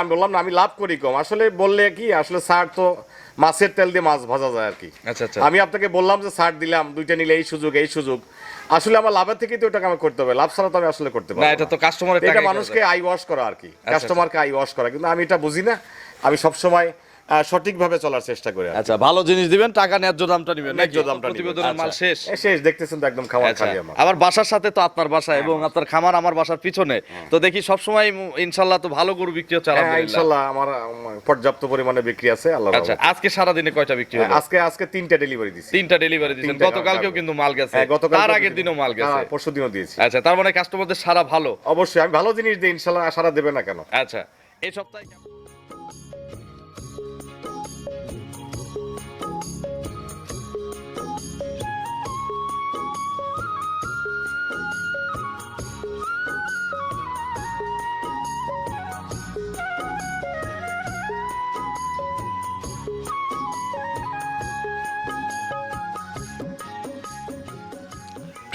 আমি বললাম না আমি লাভ করি কম। আসলে বললে কি আসলে সার তো মাছের তেল দিয়ে মাছ ভাজা যায় আর কি। আচ্ছা আচ্ছা। আমি আপনাকে বললাম যে সার দিলাম দুইটা নিলে এই সুযোগ এই সুযোগ। আসলে আমার লাভের থেকেই তো ওটাকে আমি করতে হবে। লাভ ছাড়া তো আমি আসলে করতে পারব না। এটা তো কাস্টমারের এটা মানুষকে আই ওয়াশ করা আর কি। কাস্টমারকে আই ওয়াশ করা। কিন্তু আমি এটা বুঝি না। আমি সবসময় সঠিকভাবে চলার চেষ্টা করে আচ্ছা ভালো জিনিস দিবেন টাকা ন্যায্য দামটা নিবেন? ন্যায্য দামটা প্রতিবেদনের মাল আচ্ছা। শেষ। শেষ দেখতেছেন তো একদম খাবার আচ্ছা। খালি আমার। আবার বাসার সাথে তো আপনার বাসা এবং আপনার খামার আমার বাসার পিছনে। তো দেখি সবসময় উম, ইনশাল্লাহ তো ভালো গরু বিক্রি হচ্ছে হ্যাঁ, আলহামদুলিল্লাহ। ইনশাল্লাহ আমার পর্যাপ্ত পরিমাণে বিক্রি আছে আল্লাহ আচ্ছা আজকে সারা দিনে কয়টা বিক্রি হলো? আজকে আজকে তিনটা ডেলিভারি দিছি। তিনটা ডেলিভারি দিয়েছেন গতকালকেও কিন্তু মাল গেছে। হ্যাঁ, গতকাল তার আগের দিনও মাল গেছে। পরশু দিনও দিয়েছি। আচ্ছা তার মানে কাস্টমারদের সারা ভালো। অবশ্যই আমি ভালো জিনিস দিই ইনশাল্লাহ সারা দেবে না কেন। আচ্ছা এই সপ্তাহে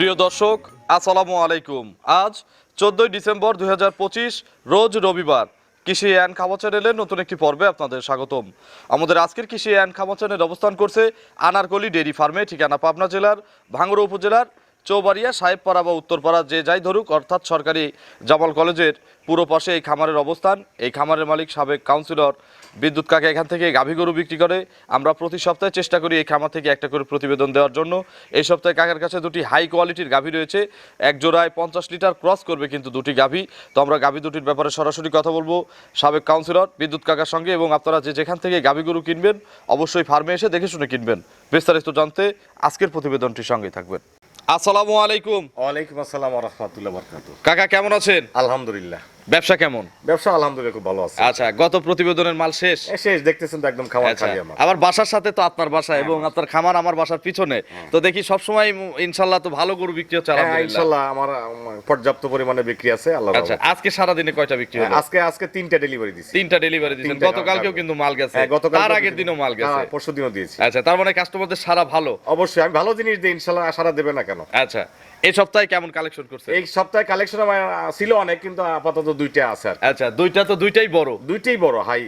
প্রিয় দর্শক, আসসালামু আলাইকুম। আজ চোদ্দই ডিসেম্বর দুই হাজার পঁচিশ, রোজ রবিবার কৃষি অ্যান্ড খামা চ্যানেলের নতুন একটি পর্বে আপনাদের স্বাগতম। আমাদের আজকের কৃষি অ্যান্ড খামা চ্যানেল অবস্থান করছে আনারকলি ডেইরি ফার্মে, ঠিকানা পাবনা জেলার ভাঙ্গুড়া উপজেলার চৌবাড়িয়া, সাহেবপাড়া বা উত্তরপাড়া যে যাই ধরুক, অর্থাৎ সরকারি জামাল কলেজের পুরো পাশে এই খামারের অবস্থান। এই খামারের মালিক সাবেক কাউন্সিলর বিদ্যুৎ কাকা এখান থেকে গাভী গরু বিক্রি করে। আমরা প্রতি সপ্তাহে চেষ্টা করি এই খামার থেকে একটা করে প্রতিবেদন দেওয়ার জন্য। এই সপ্তাহে কাকার কাছে দুটি হাই কোয়ালিটির গাভী রয়েছে। এক জোড়ায় পঞ্চাশ লিটার ক্রস করবে কিন্তু দুটি গাভী। তো আমরা গাভী দুটির ব্যাপারে সরাসরি কথা বলব। সাবেক কাউন্সিলর, বিদ্যুৎ কাকার সঙ্গে এবং আপনারা যে যেখান থেকে গাভী গরু কিনবেন, অবশ্যই ফার্মে এসে দেখে শুনে কিনবেন। বিস্তারিত জানতে আজকের প্রতিবেদনটির সঙ্গে থাকবেন। আসসালামু আলাইকুম। ওয়ালাইকুম আসসালাম ওয়া রাহমাতুল্লাহি ওয়া বারাকাতুহু। কাকা কেমন আছেন? আলহামদুলিল্লাহ। ব্যবসা কেমন? ব্যবসা আলহামদুলিল্লাহ খুব ভালো আছে। আচ্ছা গত প্রতিবেদনের মাল শেষ? শেষ দেখতেছেন তো একদম খাবার আচ্ছা খালি আমার। আবার বাসার সাথে তো আপনার বাসা এবং আপনার খামার আমার বাসার পিছনে। তো দেখি সবসময় উম, ইনশাল্লাহ তো ভালো গরু বিক্রি হচ্ছে হ্যাঁ আলহামদুলিল্লাহ। ইনশাল্লাহ আমার পর্যাপ্ত পরিমাণে বিক্রি আছে আল্লাহ আচ্ছা আজকে সারা দিনে কয়টা বিক্রি হলো? আজকে আজকে তিনটা ডেলিভারি দিছি। তিনটা ডেলিভারি দিয়েছেন গতকালকেও কিন্তু মাল গেছে। হ্যাঁ, গতকাল তার আগের দিনও মাল গেছে। পরশু দিনও দিয়েছি। আচ্ছা তার মানে কাস্টমারদের সারা ভালো? অবশ্যই আমি ভালো জিনিস দিই ইনশাল্লাহ সারা দেবে না কেন। আচ্ছা এই সপ্তাহে কেমন কালেকশন করছে? এই সপ্তাহে কালেকশন আমার ছিল অনেক কিন্তু আপাতত দুইটা আছে আর আচ্ছা দুইটা তো দুইটাই বড়। দুইটাই বড় হাই।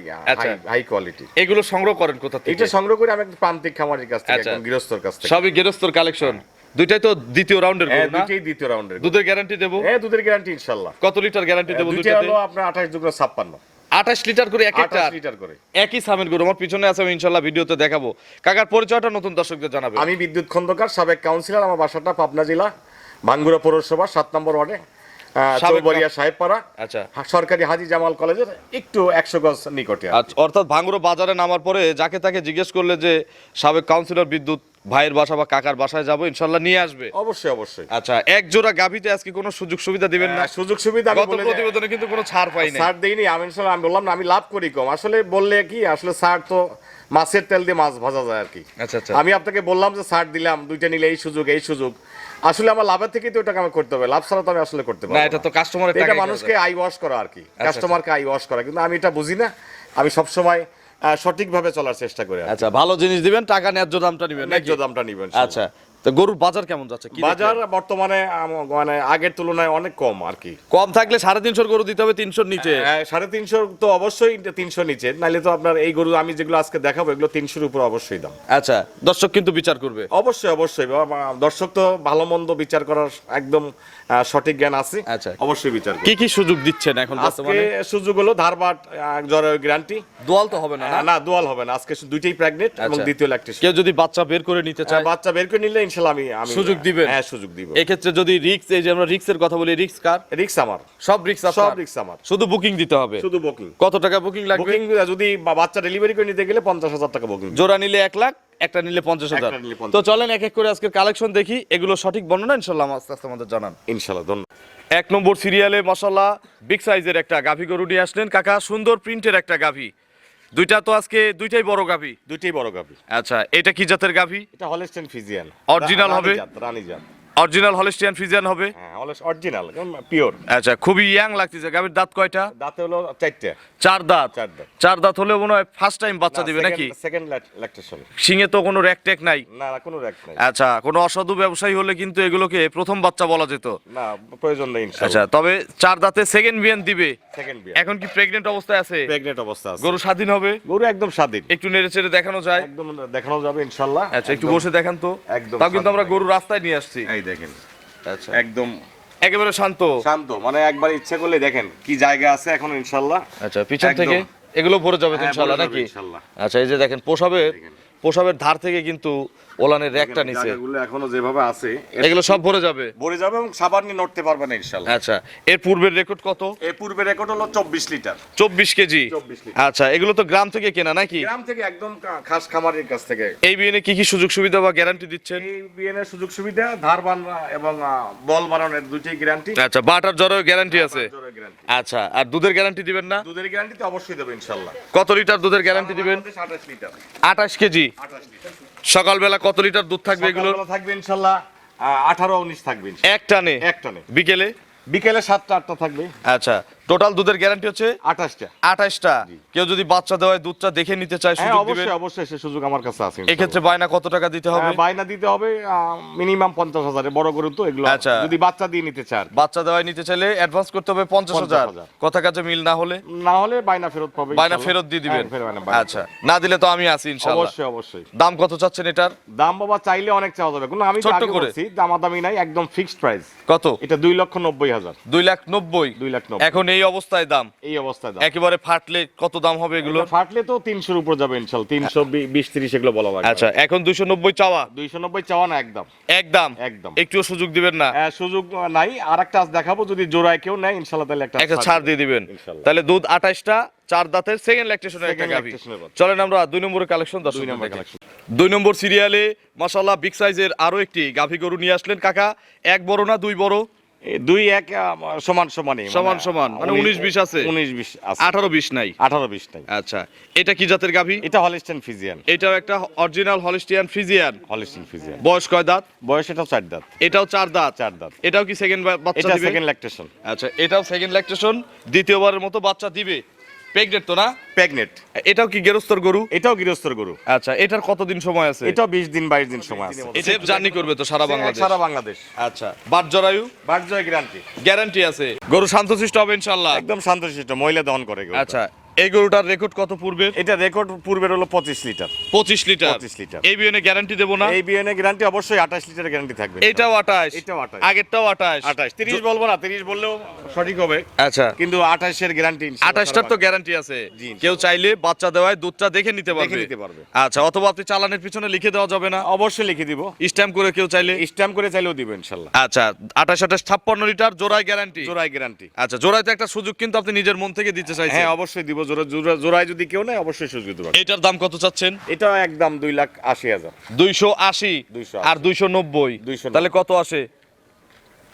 হাই কোয়ালিটি এগুলো সংগ্রহ করেন কোথা থেকে? এটা সংগ্রহ করে আমি প্রান্তিক খামারের কাছ থেকে আচ্ছা। একদম গৃহস্থর কাছ থেকে। সবই গেরস্তর কালেকশন দুইটাই তো দ্বিতীয় রাউন্ডের হ্যাঁ গরু না? দুইটাই দ্বিতীয় রাউন্ডের দুধের গ্যারান্টি দেবো? হ্যাঁ দুধের গ্যারান্টি ইনশাল্লাহ। কত লিটার গ্যারান্টি দেবো দুইটা দুইটাতে? হলো আপনার আঠাশ দুগুলো ছাপ্পান্ন। আঠাশ লিটার করে এক একটা? লিটার করে। একই সামের গরু আমার পিছনে আছে আমি ইনশাল্লাহ ভিডিওতে দেখাবো। কাকার পরিচয়টা নতুন দর্শকদের জানাবে আমি বিদ্যুৎ খন্দকার সাবেক কাউন্সিলর আমার বাসাটা পাবনা জেলা। ভাঙ্গুরা পৌরসভা সাত নম্বর ওয়ার্ডে চৌবাড়িয়া সাহেবপাড়া আচ্ছা। সরকারি হাজি জামাল কলেজের একটু একশো গজ নিকটে। আচ্ছা অর্থাৎ ভাঙ্গুরো বাজারে নামার পরে যাকে তাকে জিজ্ঞেস করলে যে সাবেক কাউন্সিলর বিদ্যুৎ ভাইয়ের বাসা বা কাকার বাসায় যাব ইনশাল্লাহ নিয়ে আসবে। অবশ্যই অবশ্যই। আচ্ছা এক জোড়া গাভিতে আজকে কোনো সুযোগ সুবিধা দিবেন না? সুযোগ সুবিধা আমি গত প্রতিবেদনে কিন্তু কোনো ছাড় পাই না স্যার দেইনি আমি ইনশাল্লাহ আমি বললাম না আমি লাভ করি কম। আসলে বললে কি আসলে স্যার তো মাছের তেল দিয়ে মাছ ভাজা যায় আর কি। আচ্ছা আচ্ছা। আমি আপনাকে বললাম যে ছাড় দিলাম দুইটা নিলে এই সুযোগ এই সুযোগ। আসলে আমার লাভের থেকেই তো ওটাকে আমি করতে হবে। লাভ ছাড়া তো আমি আসলে করতে না এটা তো কাস্টমারের এটা টাকা মানুষকে আই ওয়াশ করা আর কি। কাস্টমারকে আই ওয়াশ করা। কিন্তু আমি এটা বুঝি না। আমি সব সময় সঠিকভাবে চলার চেষ্টা করি আচ্ছা ভালো জিনিস দিবেন টাকা ন্যায্য দামটা নেবেন? ন্যায্য দামটা নেবেন আচ্ছা তো গরুর বাজার কেমন যাচ্ছে? বাজার বর্তমানে মানে আগের তুলনায় অনেক কম আর কি। কম থাকলে সাড়ে তিনশোর গরু দিতে হবে তিনশোর নিচে। হ্যাঁ, সাড়ে তিনশো তো অবশ্যই তিনশো নিচে। নাইলে তো আপনার এই গরু আমি যেগুলো আজকে দেখাবো এগুলো তিনশোর উপর অবশ্যই দাম। আচ্ছা দর্শক কিন্তু বিচার করবে। অবশ্যই অবশ্যই। দর্শক তো ভালো মন্দ বিচার করার একদম সঠিক জ্ঞান আছে। আচ্ছা। অবশ্যই বিচার কি কি সুযোগ দিচ্ছেন এখন আজকে সুযোগ হলো ধারবাট জ্বরের গ্যারান্টি দোয়াল তো হবে না না? না দোয়াল হবে না। আজকে দুইটাই প্রেগনেন্ট এবং আচ্ছা। দ্বিতীয় ল্যাকটেশন কেউ যদি বাচ্চা বের করে নিতে চায়? বাচ্চা বের করে নিলে ইনশাল্লাহ আমি আমি সুযোগ দিবেন? হ্যাঁ সুযোগ দিব। এক্ষেত্রে যদি রিক্স এই যে আমরা রিক্সের কথা বলি রিক্স কার? রিক্স আমার। সব রিক্স সব রিক্স আমার। শুধু বুকিং দিতে হবে। শুধু বুকিং কত টাকা বুকিং লাগবে? বুকিং যদি বাচ্চা ডেলিভারি করে নিতে গেলে টাকা বুকিং জোড়া নিলে এক লাখ একটা নিলে পঞ্চাশ হাজার। একটা নিলে 50,000 তো চলেন এক এক করে আজকের কালেকশন দেখি। এগুলো সঠিক বর্ণনা ইনশাল্লাহ আস্তে আস্তে আমাদের জানান। ইনশাল্লাহ ধন্যবাদ। এক নম্বর সিরিয়ালে মশাল্লাহ বিগ সাইজের একটা গাভী গরু নিয়ে আসলেন। কাকা সুন্দর প্রিন্টের একটা গাভী। দুইটা তো আজকে দুইটাই বড় গাভি। দুইটাই বড় গাভি। আচ্ছা এটা কি জাতের গাভি? এটা হলস্টেন ফিজিয়ান। অরিজিনাল হবে? রানী জাত অরিজিনাল হলিস্টিয়ান ফিজিয়ান হবে? হ্যাঁ। অরিজিনাল পিওর আচ্ছা খুবই ইয়াং লাগতেছে। গাভীর দাঁত কয়টা? দাঁতে হলো চারটে। চার দাঁত? চার দাঁত। চার দাঁত হলে মনে হয় ফার্স্ট টাইম বাচ্চা দিবে নাকি? সেকেন্ড ল্যাকটেশন সিংয়ে তো কোনো র্যাক ট্যাক নাই? না কোনো র্যাক নাই। আচ্ছা কোনো অসাধু ব্যবসায়ী হলে কিন্তু এগুলোকে প্রথম বাচ্চা বলা যেত। না প্রয়োজন নেই আচ্ছা তবে চার দাঁতে সেকেন্ড বিয়ান দিবে। সেকেন্ড বিয়ার এখন কি প্রেগনেন্ট অবস্থায় আছে? প্রেগনেন্ট অবস্থা আছে। গরু স্বাধীন হবে? গরু একদম স্বাধীন। একটু নেড়ে চেড়ে দেখানো যায়। একদম দেখানো যাবে ইনশাআল্লাহ। আচ্ছা একটু বসে দেখান তো। একদম তাও কিন্তু আমরা। গরু রাস্তায় নিয়ে আসছি। এই দেখেন। আচ্ছা। একদম একেবারে শান্ত। শান্ত মানে একবার ইচ্ছে করলে দেখেন কি জায়গা আছে এখন ইনশাল্লাহ। আচ্ছা পিছন থেকে এগুলো ভরে যাবে হ্যাঁ, ইনশাল্লাহ নাকি। আচ্ছা এই যে দেখেন পোশাবের পোশাবের ধার থেকে কিন্তু ওলানের র্যাকটা নিচে। এখনও যেভাবে আছে এগুলো সব ভরে যাবে। ভরে যাবে এবং সাবান নিয়ে নড়তে পারবে না ইনশাআল্লাহ আচ্ছা এর পূর্বের রেকর্ড কত? এই পূর্বে রেকর্ড হলো চব্বিশ লিটার। চব্বিশ কেজি। 24 লিটার। আচ্ছা এগুলো তো গ্রাম থেকে কেনা নাকি? গ্রাম থেকে একদম খাস খামারের কাছ থেকে। এই বিয়ে কি কি সুযোগ সুবিধা বা গ্যারান্টি দিচ্ছেন? এই বিএনের সুযোগ সুবিধা ধার বানরা এবং বল বানানোর দুইটাই গ্যারান্টি আচ্ছা বাটার জ্বরের গ্যারান্টি আছে। আচ্ছা আর দুধের গ্যারান্টি দিবেন না? দুধের গ্যারান্টি তো অবশ্যই দেবে ইনশাআল্লাহ কত লিটার দুধের গ্যারান্টি দিবেন? আঠাশ লিটার। আঠাশ কেজি। আঠাশ লিটার সকালবেলা কত লিটার দুধ থাকবে এগুলো থাকবে ইনশাল্লাহ আঠারো উনিশ থাকবে একটা এক টানে এক টানে বিকেলে? বিকেলে সাতটা আটটা থাকবে। আচ্ছা। টোটাল দুধের গ্যারান্টি হচ্ছে আঠাশটা। আঠাশটা। কেউ যদি বাচ্চা দেওয়ায় দুধটা দেখে নিতে চায় হ্যাঁ সুযোগ দিবেন অবশ্যই অবশ্যই সে সুযোগ আমার কাছে আছে এক্ষেত্রে বায়না কত টাকা দিতে হবে? হ্যাঁ, বায়না দিতে হবে মিনিমাম পঞ্চাশ হাজারে বড় গরু তো এগুলো আচ্ছা। যদি বাচ্চা দিয়ে নিতে চান বাচ্চা দেওয়ায় নিতে চাইলে অ্যাডভান্স করতে হবে পঞ্চাশ হাজার। 50,000 কথা কাজে মিল না হলে? না হলে বায়না ফেরত পাবে বায়না ফেরত দিয়ে দিবেন। হ্যাঁ, আচ্ছা। না দিলে তো আমি আছি ইনশাআল্লাহ। অবশ্যই অবশ্যই। দাম কত চাচ্ছেন এটার? দাম বাবা চাইলে অনেক চাওয়া যাবে। কিন্তু আমি তো ছোট্ট করে। দামাদামি নাই একদম ফিক্সড প্রাইস কত? এটা দুই লক্ষ নব্বই হাজার। দুই লাখ নব্বই। দুই লাখ নব্বই। এখন এই অবস্থায় দাম? এই অবস্থায় দাম। একেবারে ফাটলে কত দাম হবে এগুলো? ফাটলে তো তিনশোর উপর যাবে তিনশো বিশ তিরিশ এগুলো বলা লাগে আচ্ছা এখন দুইশো নব্বই চাওয়া? দুইশো নব্বই চাওয়া না একদম। একদম? একদম। একটুও সুযোগ দিবেন না? আহ, সুযোগ নাই। আর একটা আজ দেখাবো যদি জোড়ায় কেউ নেয় ইনশাল্লাহ তাহলে একটা একটা ছাড় দিয়ে দিবেন। তাহলে দুধ আঠাশটা চার দাঁতের সেকেন্ড ল্যাকটেশনের একটা গাভি। এর। চলেন আমরা দুই নম্বরের কালেকশন দুই নম্বর collection। দুই নম্বর সিরিয়ালে মাশাআল্লাহ বিগ সাইজের আরও একটি গাভি গরু নিয়ে আসলেন কাকা। এক বড় না দুই বড়? দুই এক সমান সমানই সমান সমান, মানে উনিশ বিশ আছে? উনিশ বিশ আছে। আঠারো বিশ নাই? আঠারো বিশ নাই। আচ্ছা এটা কি জাতের গাভী? এটা হলিস্টিয়ান ফিজিয়ান। এটাও একটা original Holstein Friesian. Holstein Friesian. বয়স কয় দাঁত? বয়স এটাও চার দাঁত। এটাও চার দাঁত? চার দাঁত। এটাও কি সেকেন্ড বাচ্চা দিবে? সেকেন্ড ল্যাকটেশন আচ্ছা এটাও সেকেন্ড ল্যাকটেশন দ্বিতীয়বারের মতো বাচ্চা দিবে। প্রেগনেন্ট তো না? প্রেগনেট। এটাও কি গেরস্তর গরু? এটাও গৃহস্থর গরু। আচ্ছা এটার কতদিন সময় আছে? এটাও বিশ দিন বাইশ দিন সময় আছে। এটা জার্নি করবে তো সারা বাংলাদেশ? সারা বাংলাদেশ। আচ্ছা বাট জরায়ু? বাট জয় গ্যারান্টি গ্যারান্টি আছে। গরু শান্তশিষ্ট হবে ইনশাল্লাহ একদম শান্তশিষ্ট মহিলা দহন করে আচ্ছা এই গরুটার রেকর্ড কত পূর্বের? এটা রেকর্ড পূর্বের হলো পঁচিশ লিটার। পঁচিশ লিটার? 25 লিটার। এই গ্যারান্টি দেবো না? এই গ্যারান্টি অবশ্যই আঠাশ লিটার গ্যারান্টি থাকবে। এটাও আঠাশ। এটাও 28 আগেরটাও আঠাশ। আঠাশ। তিরিশ বলব না তিরিশ বললেও সঠিক হবে। আচ্ছা। কিন্তু আঠাশের গ্যারান্টি আঠাশটার তো গ্যারান্টি আছে। কেউ চাইলে বাচ্চা দেওয়ায় দুধটা দেখে নিতে পারবে। নিতে পারবে। আচ্ছা অথবা আপনি চালানের পিছনে লিখে দেওয়া যাবে না। অবশ্যই লিখে দিব। স্ট্যাম্প করে কেউ চাইলে। স্ট্যাম্প করে চাইলেও দিব ইনশাল্লাহ আচ্ছা আঠাশ আঠাশ ছাপ্পান্ন লিটার জোড়ায় গ্যারান্টি জোড়ায় গ্যারান্টি আচ্ছা জোড়ায় তো একটা সুযোগ কিন্তু আপনি নিজের মন থেকে দিতে চাইছেন। হ্যাঁ অবশ্যই দিব। জোড়া জোড়া- জোড়ায় যদি কেউ নেয় অবশ্যই সুযোগ এটার দাম কত চাচ্ছেন? এটা একদম দুই লাখ আশি হাজার। দুইশো আশি আর দুইশো নব্বই। তাহলে কত আসে?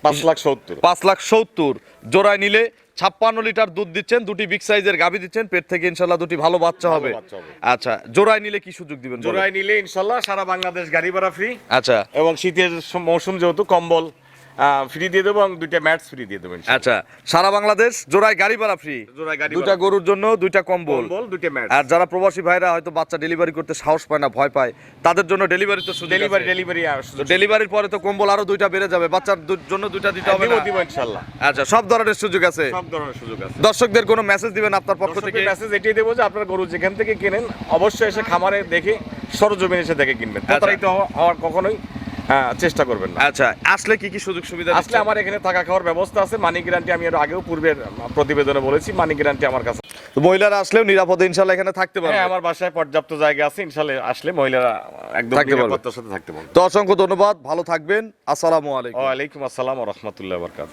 পাঁচ লাখ সত্তর। পাঁচ লাখ সত্তর। জোড়ায় নিলে ছাপ্পান্ন লিটার দুধ দিচ্ছেন দুটি বিগ সাইজের গাভী দিচ্ছেন পেট থেকে ইনশাল্লাহ দুটি ভালো বাচ্চা হবে। আচ্ছা জোড়ায় নিলে কি সুযোগ দিবেন? জোড়ায় নিলে ইনশাল্লাহ সারা বাংলাদেশ গাড়ি ভাড়া ফ্রি আচ্ছা। এবং শীতের মৌসুম যেহেতু কম্বল ফ্রি দিয়ে দেবো এবং দুইটা ম্যাটস ফ্রি দিয়ে দেবো ইনশাল্লাহ। আচ্ছা সারা বাংলাদেশ জোড়ায় গাড়ি ভাড়া ফ্রি জোড়ায় গাড়ি দুটা গরুর জন্য দুইটা কম্বল। দুইটা ম্যাটস আর যারা প্রবাসী ভাইরা হয়তো বাচ্চা ডেলিভারি করতে সাহস পায় না ভয় পায় তাদের জন্য ডেলিভারি তো ডেলিভারি ডেলিভারি ডেলিভারি ডেলিভারির পরে তো কম্বল আরও দুইটা বেড়ে যাবে বাচ্চার জন্য দুইটা দিতে হবে দিব ইনশাল্লাহ আচ্ছা সব ধরনের সুযোগ আছে? সব ধরনের সুযোগ আছে। দর্শকদের কোনো মেসেজ দিবেন আপনার পক্ষ থেকে? মেসেজ এটাই দেবো যে আপনার গরু যেখান থেকে কেনেন অবশ্যই এসে খামারে দেখে সরজমিন এসে দেখে কিনবেন। প্রতারিত হওয়া- হওয়ার কখনোই চেষ্টা করবেন আচ্ছা আসলে কি কি সুযোগ সুবিধা আসলে আমার এখানে থাকা খাওয়ার ব্যবস্থা আছে। মানি গ্যারান্টি আমি এর আগেও পূর্বের প্রতিবেদনে বলেছি মানি গ্যারান্টি আমার কাছে মহিলারা আসলেও নিরাপদে ইনশাল্লাহ এখানে থাকতে হ্যাঁ পারবে আমার বাসায় পর্যাপ্ত জায়গা আছে ইনশাল্লাহ আসলে মহিলারা একদম। নিরাপত্তার সাথে থাকতে পারবে। তো অসংখ্য ধন্যবাদ ভালো থাকবেন আসসালামু আলাইকুম। ওয়ালাইকুম আসসালাম রহমতুল্লাহ বরকাত